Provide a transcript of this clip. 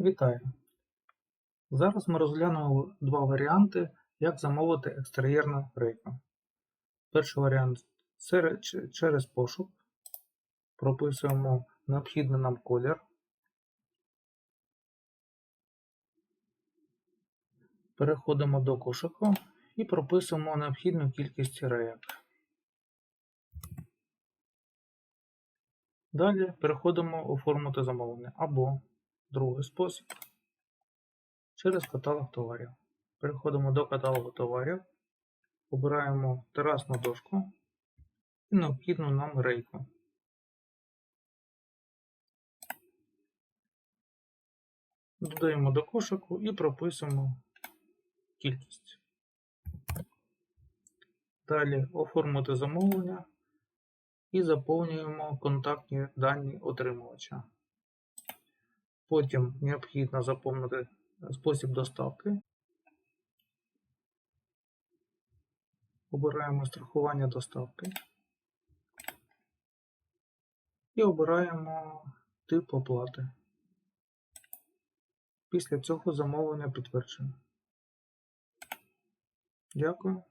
Вітаю! Зараз ми розглянемо два варіанти, як замовити екстер'єрну рейку. Перший варіант це через пошук. Прописуємо необхідний нам колір. Переходимо до кошику і прописуємо необхідну кількість рейок. Далі переходимо оформити замовлення або другий спосіб через каталог товарів. Переходимо до каталогу товарів, обираємо терасну дошку і необхідну нам рейку. Додаємо до кошику і прописуємо кількість. Далі оформити замовлення і заповнюємо контактні дані отримувача. Потім необхідно заповнити спосіб доставки. Обираємо страхування доставки і обираємо тип оплати. Після цього замовлення підтверджуємо. Дякую.